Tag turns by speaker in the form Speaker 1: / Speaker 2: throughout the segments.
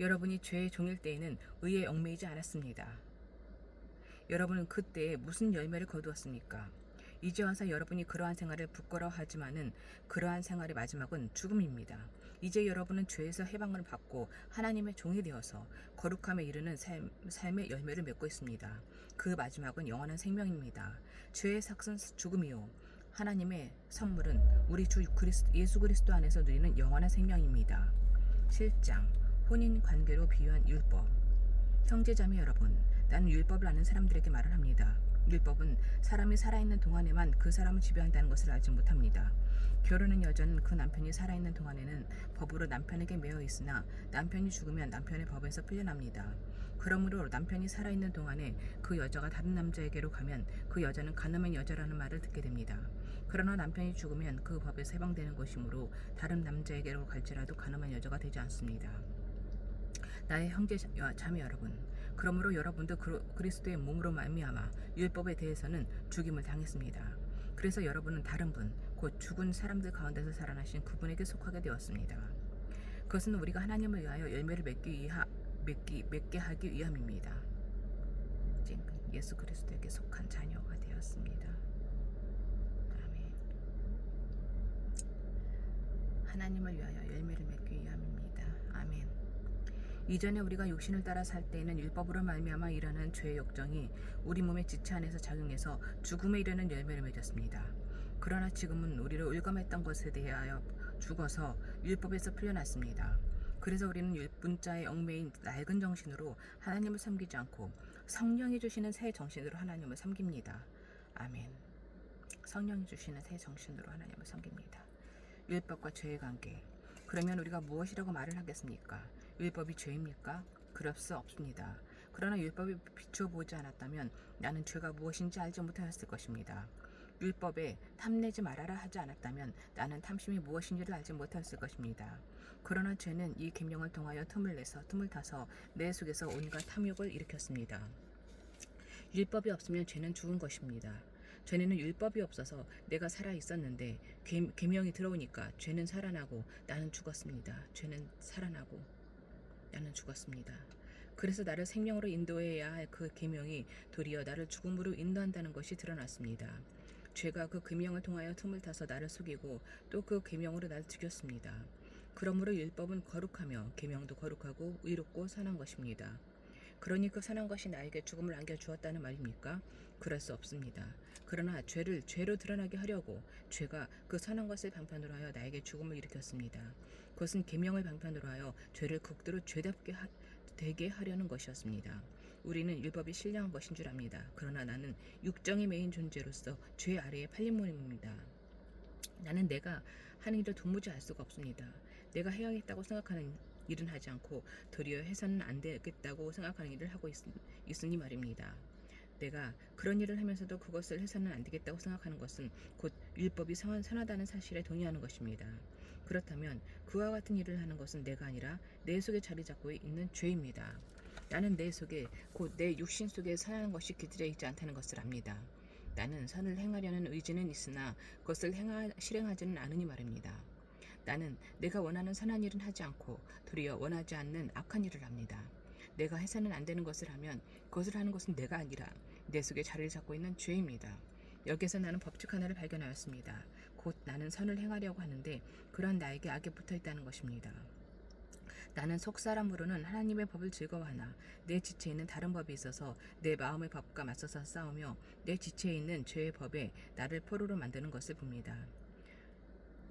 Speaker 1: 여러분이 죄의 종일 때에는 의에 얽매이지 않았습니다. 여러분은 그때에 무슨 열매를 거두었습니까? 이제 와서 여러분이 그러한 생활을 부끄러워하지만은 그러한 생활의 마지막은 죽음입니다. 이제 여러분은 죄에서 해방을 받고 하나님의 종이 되어서 거룩함에 이르는 삶, 삶의 열매를 맺고 있습니다. 그 마지막은 영원한 생명입니다. 죄의 삭은 죽음이요. 하나님의 선물은 우리 주 그리스도, 예수 그리스도 안에서 누리는 영원한 생명입니다. 7장 혼인 관계로 비유한 율법 형제자매 여러분, 나는 율법을 아는 사람들에게 말을 합니다. 율법은 사람이 살아있는 동안에만 그 사람을 지배한다는 것을 알지 못합니다. 결혼한 여자는 그 남편이 살아있는 동안에는 법으로 남편에게 매여 있으나 남편이 죽으면 남편의 법에서 풀려납니다. 그러므로 남편이 살아있는 동안에 그 여자가 다른 남자에게로 가면 그 여자는 가늠한 여자라는 말을 듣게 됩니다. 그러나 남편이 죽으면 그 법에서 해방되는 것이므로 다른 남자에게로 갈지라도 가늠한 여자가 되지 않습니다. 나의 형제 자- 자매 여러분, 그러므로 여러분도 그리스도의 몸으로 말미암아 율법에 대해서는 죽임을 당했습니다. 그래서 여러분은 다른 분, 곧 죽은 사람들 가운데서 살아나신 그분에게 속하게 되었습니다. 그것은 우리가 하나님을 위하여 열매를 맺기 위하, 맺기, 맺게 하기 위함입니다. 예수 그리스도에게 속한 자녀가 되었습니다. 아멘. 하나님을 위하여 열매를. 아멘. 이전에 우리가 육신을 따라 살 때에는 율법으로 말미암아 일어나는 죄의 욕정이 우리 몸의 지체 안에서 작용해서 죽음에 이르는 열매를 맺었습니다. 그러나 지금은 우리를 울감했던 것에 대하여 죽어서 율법에서 풀려났습니다. 그래서 우리는 율문자의 얽매인 낡은 정신으로 하나님을 섬기지 않고 성령이 주시는 새 정신으로 하나님을 섬깁니다. 아멘. 성령이 주시는 새 정신으로 하나님을 섬깁니다. 율법과 죄의 관계. 그러면 우리가 무엇이라고 말을 하겠습니까? 율법이 죄입니까? 그럴 수 없습니다. 그러나 율법이 비추어 보지 않았다면 나는 죄가 무엇인지 알지 못하였을 것입니다. 율법에 탐내지 말아라 하지 않았다면 나는 탐심이 무엇인지를 알지 못하였을 것입니다. 그러나 죄는 이 계명을 통하여 틈을 내서 틈을 타서 내 속에서 온갖 탐욕을 일으켰습니다. 율법이 없으면 죄는 죽은 것입니다. 전에는 율법이 없어서 내가 살아 있었는데 계- 계명이 들어오니까 죄는 살아나고 나는 죽었습니다. 죄는 살아나고 나는 죽었습니다. 그래서 나를 생명으로 인도해야 할 그 계명이 도리어 나를 죽음으로 인도한다는 것이 드러났습니다. 죄가 그 계명을 통하여 틈을 타서 나를 속이고 또 그 계명으로 나를 죽였습니다. 그러므로 율법은 거룩하며 계명도 거룩하고 의롭고 선한 것입니다. 그러니 그 선한 것이 나에게 죽음을 안겨 주었다는 말입니까? 그럴 수 없습니다. 그러나 죄를 죄로 드러나게 하려고 죄가 그 선한 것을 방편으로 하여 나에게 죽음을 일으켰습니다. 그것은 계명을 방편으로 하여 죄를 극도로 죄답게 하, 되게 하려는 것이었습니다. 우리는 율법이 신령한 것인 줄 압니다. 그러나 나는 육정의 메인 존재로서 죄 아래에 팔린 몸입니다. 나는 내가 하는 일을 도무지 알 수가 없습니다. 내가 해야겠다고 생각하는 일은 하지 않고 도리어 해서는 안 되겠다고 생각하는 일을 하고 있, 있으니 말입니다. 내가 그런 일을 하면서도 그것을 해서는 안 되겠다고 생각하는 것은 곧 율법이 선, 선하다는 사실에 동의하는 것입니다. 그렇다면 그와 같은 일을 하는 것은 내가 아니라 내 속에 자리 잡고 있는 죄입니다. 나는 내 속에 곧 내 육신 속에 선한 것이 기들여 있지 않다는 것을 압니다. 나는 선을 행하려는 의지는 있으나 그것을 행하, 실행하지는 않으니 말입니다. 나는 내가 원하는 선한 일은 하지 않고 도리어 원하지 않는 악한 일을 합니다. 내가 해서는 안 되는 것을 하면 그것을 하는 것은 내가 아니라 내 속에 자리를 잡고 있는 죄입니다. 여기서 나는 법칙 하나를 발견하였습니다. 곧 나는 선을 행하려고 하는데 그런 나에게 악이 붙어 있다는 것입니다. 나는 속사람으로는 하나님의 법을 즐거워하나 내 지체에 있는 다른 법이 있어서 내 마음의 법과 맞서서 싸우며 내 지체에 있는 죄의 법에 나를 포로로 만드는 것을 봅니다.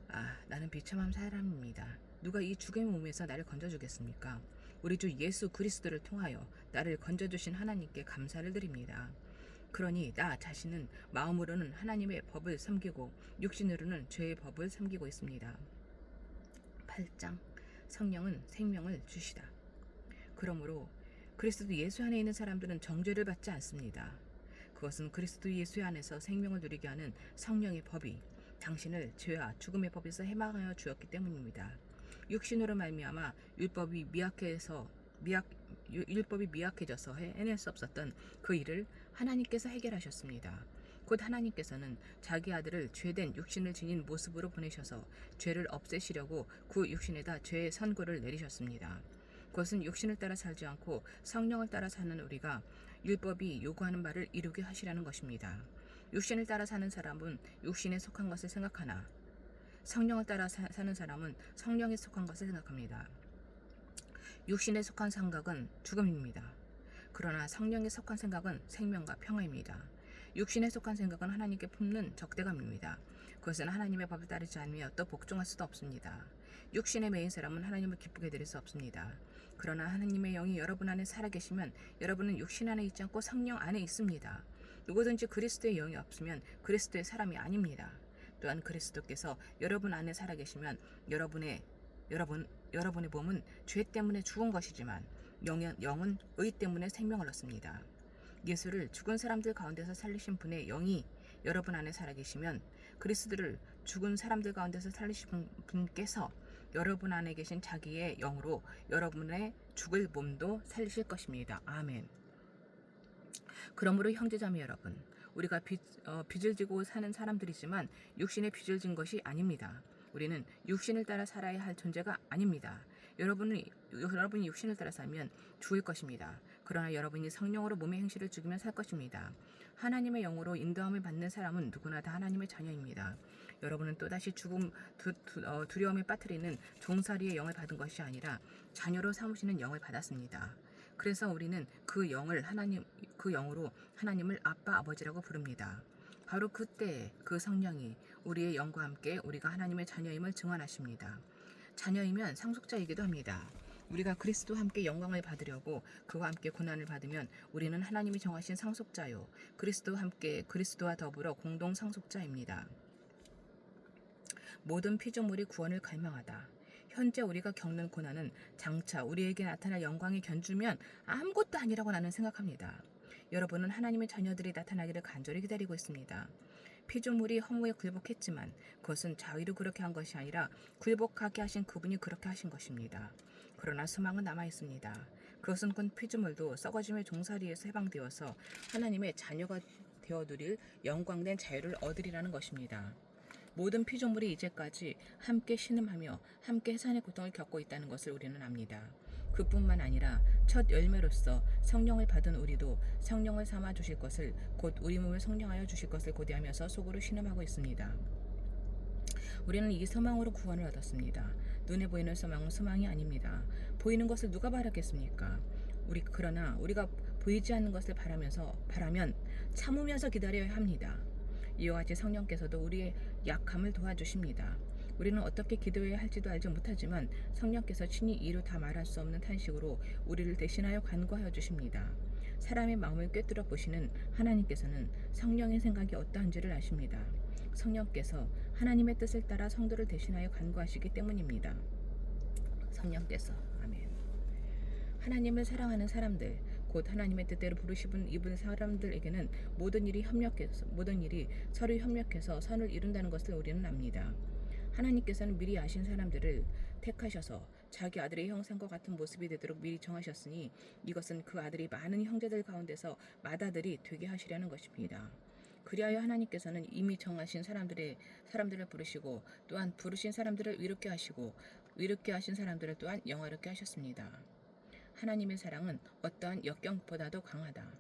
Speaker 1: 아, 나는 비참한 사람입니다. 누가 이 죽음의 몸에서 나를 건져주겠습니까? 우리 주 예수 그리스도를 통하여 나를 건져주신 하나님께 감사를 드립니다. 그러니 나 자신은 마음으로는 하나님의 법을 섬기고 육신으로는 죄의 법을 섬기고 있습니다. 8장 성령은 생명을 주시다. 그러므로 그리스도 예수 안에 있는 사람들은 정죄를 받지 않습니다. 그것은 그리스도 예수 안에서 생명을 누리게 하는 성령의 법이 당신을 죄와 죽음의 법에서 해방하여 주었기 때문입니다. 육신으로 말미암아 율법이 미약해서 미약 유- 율법이 미약해져서 해- 해낼 수 없었던 그 일을 하나님께서 해결하셨습니다. 곧 하나님께서는 자기 아들을 죄된 육신을 지닌 모습으로 보내셔서 죄를 없애시려고 그 육신에다 죄의 선고를 내리셨습니다. 곧 그것은 육신을 따라 살지 않고 성령을 따라 사는 우리가 율법이 요구하는 바를 이루게 하시라는 것입니다. 육신을 따라 사는 사람은 육신에 속한 것을 생각하나 성령을 따라 사, 사는 사람은 성령에 속한 것을 생각합니다. 육신에 속한 생각은 죽음입니다. 그러나 성령에 속한 생각은 생명과 평화입니다. 육신에 속한 생각은 하나님께 품는 적대감입니다. 그것은 하나님의 법을 따르지 않으며 또 복종할 수도 없습니다. 육신의 메인 사람은 하나님을 기쁘게 드릴 수 없습니다. 그러나 하나님의 영이 여러분 안에 살아계시면 여러분은 육신 안에 있지 않고 성령 안에 있습니다. 누구든지 그리스도의 영이 없으면 그리스도의 사람이 아닙니다. 또한 그리스도께서 여러분 안에 살아계시면 여러분의 여러분 여러분의 몸은 죄 때문에 죽은 것이지만 영은, 의 때문에 생명을 얻습니다. 예수를 죽은 사람들 가운데서 살리신 분의 영이 여러분 안에 살아계시면 그리스도를 죽은 사람들 가운데서 살리신 분께서 여러분 안에 계신 자기의 영으로 여러분의 죽을 몸도 살리실 것입니다. 아멘. 그러므로 형제자매 여러분, 우리가 빚, 어, 빚을 지고 사는 사람들이지만 육신의 빚을 진 것이 아닙니다. 우리는 육신을 따라 살아야 할 존재가 아닙니다. 여러분이 여러분이 육신을 따라 살면 죽을 것입니다. 그러나 여러분이 성령으로 몸의 행실을 죽이면 살 것입니다. 하나님의 영으로 인도함을 받는 사람은 누구나 다 하나님의 자녀입니다. 여러분은 또다시 죽음 두, 두, 어, 두려움에 빠뜨리는 종살이의 영을 받은 것이 아니라 자녀로 삼으시는 영을 받았습니다. 그래서 우리는 그 영을 하나님 그 영으로 하나님을 아빠 아버지라고 부릅니다. 바로 그때 그 성령이 우리의 영과 함께 우리가 하나님의 자녀임을 증언하십니다. 자녀이면 상속자이기도 합니다. 우리가 그리스도와 함께 영광을 받으려고 그와 함께 고난을 받으면 우리는 하나님이 정하신 상속자요 그리스도와 함께 그리스도와 더불어 공동 상속자입니다. 모든 피조물이 구원을 갈망하다. 현재 우리가 겪는 고난은 장차 우리에게 나타날 영광이 견주면 아무것도 아니라고 나는 생각합니다. 여러분은 하나님의 자녀들이 나타나기를 간절히 기다리고 있습니다. 피조물이 허무에 굴복했지만 그것은 자의로 그렇게 한 것이 아니라 굴복하게 하신 그분이 그렇게 하신 것입니다. 그러나 소망은 남아 있습니다. 그것은 곧 피조물도 썩어짐의 종살이에서 해방되어서 하나님의 자녀가 되어 누릴 영광된 자유를 얻으리라는 것입니다. 모든 피조물이 이제까지 함께 신음하며 함께 해산의 고통을 겪고 있다는 것을 우리는 압니다. 그뿐만 아니라 첫 열매로서 성령을 받은 우리도 성령을 삼아 주실 것을 곧 우리 몸을 성령하여 주실 것을 고대하면서 속으로 신음하고 있습니다. 우리는 이 소망으로 구원을 얻었습니다. 눈에 보이는 소망은 소망이 아닙니다. 보이는 것을 누가 바라겠습니까? 우리 그러나 우리가 보이지 않는 것을 바라면서 바라면 참으면서 기다려야 합니다. 이와 같이 성령께서도 우리의 약함을 도와주십니다. 우리는 어떻게 기도해야 할지도 알지 못하지만 성령께서 친히 이루 다 말할 수 없는 탄식으로 우리를 대신하여 간구하여 주십니다. 사람의 마음을 꿰뚫어 보시는 하나님께서는 성령의 생각이 어떠한지를 아십니다. 성령께서 하나님의 뜻을 따라 성도를 대신하여 간구하시기 때문입니다. 성령께서 아멘. 하나님을 사랑하는 사람들, 곧 하나님의 뜻대로 부르시분 입은 사람들에게는 모든 일이 협력해서 모든 일이 서로 협력해서 선을 이룬다는 것을 우리는 압니다. 하나님께서는 미리 아신 사람들을 택하셔서 자기 아들의 형상과 같은 모습이 되도록 미리 정하셨으니 이것은 그 아들이 많은 형제들 가운데서 맏아들이 되게 하시려는 것입니다. 그리하여 하나님께서는 이미 정하신 사람들의 사람들을 부르시고 또한 부르신 사람들을 위롭게 하시고 위롭게 하신 사람들을 또한 영화롭게 하셨습니다. 하나님의 사랑은 어떠한 역경보다도 강하다.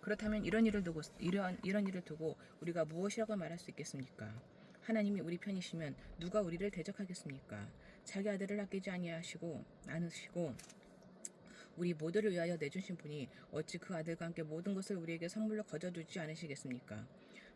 Speaker 1: 그렇다면 이런 일을 두고 이런 이런 일을 두고 우리가 무엇이라고 말할 수 있겠습니까? 하나님이 우리 편이시면 누가 우리를 대적하겠습니까? 자기 아들을 아끼지 아니하시고 않으시고 우리 모두를 위하여 내주신 분이 어찌 그 아들과 함께 모든 것을 우리에게 선물로 거저두지 않으시겠습니까?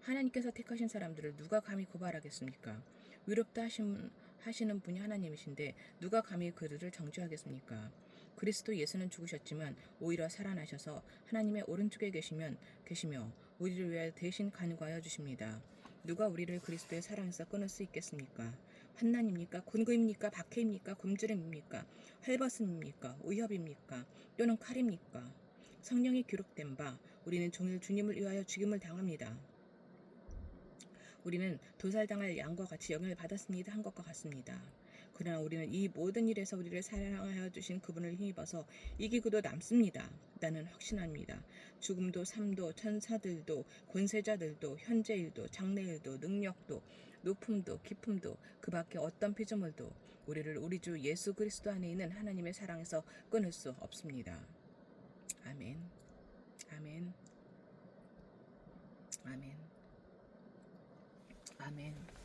Speaker 1: 하나님께서 택하신 사람들을 누가 감히 고발하겠습니까? 위롭다 하신, 하시는 분이 하나님이신데 누가 감히 그들을 정죄하겠습니까? 그리스도 예수는 죽으셨지만 오히려 살아나셔서 하나님의 오른쪽에 계시면 계시며 우리를 위하여 대신 간구하여 주십니다. 누가 우리를 그리스도의 사랑에서 끊을 수 있겠습니까? 환난입니까? 군고입니까? 박해입니까? 굶주림입니까? 헐벗음입니까? 위협입니까? 또는 칼입니까? 성령이 기록된 바 우리는 종일 주님을 위하여 죽임을 당합니다. 우리는 도살당할 양과 같이 영향을 받았습니다 한 것과 같습니다. 그러나 우리는 이 모든 일에서 우리를 사랑하여 주신 그분을 힘입어서 이기고도 남습니다. 나는 확신합니다. 죽음도 삶도 천사들도 권세자들도 현재일도 장래일도 능력도 높음도 깊음도 그 밖에 어떤 피조물도 우리를 우리 주 예수 그리스도 안에 있는 하나님의 사랑에서 끊을 수 없습니다. 아멘. 아멘. 아멘. 아멘.